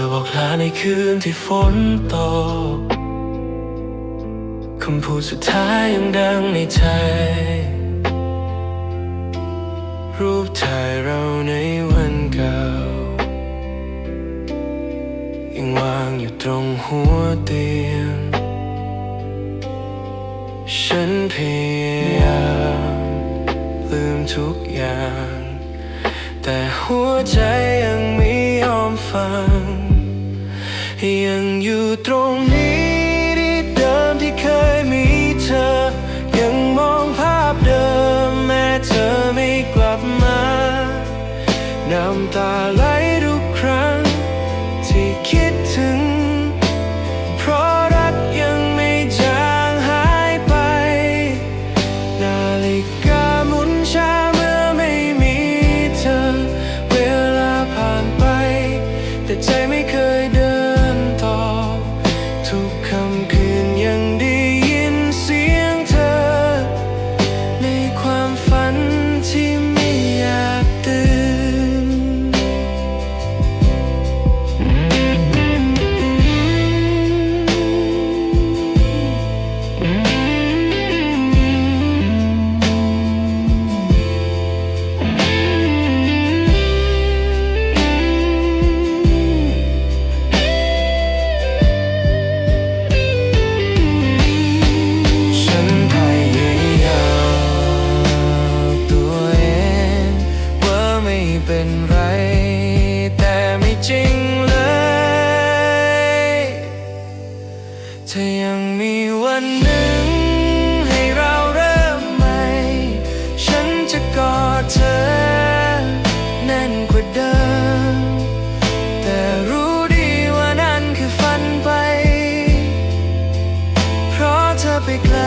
อบอกลาในคืนที่ฝนตก คำพูดสุดท้ายยังดังในใจ รูปถ่ายเราในวันเก่า ยังวางอยู่ตรงหัวเตียง ฉันพยายามลืมทุกอย่าง แต่หัวใจยังไม่ยอมฟัง ยังอยู่ตรงนี้ที่เดิมที่เคยมีเธอ ยังมองภาพเดิมแม้เธอไม่กลับมา น้ำตาไหล เป็นไร แต่ไม่จริงเลยถ้ายังมีวันหนึ่ง ให้เราเริ่มใหม่ ฉันจะกอดเธอ แน่นกว่าเดิม แต่รู้ดีว่านั่นคือฝันไป เพราะเธอไปไกล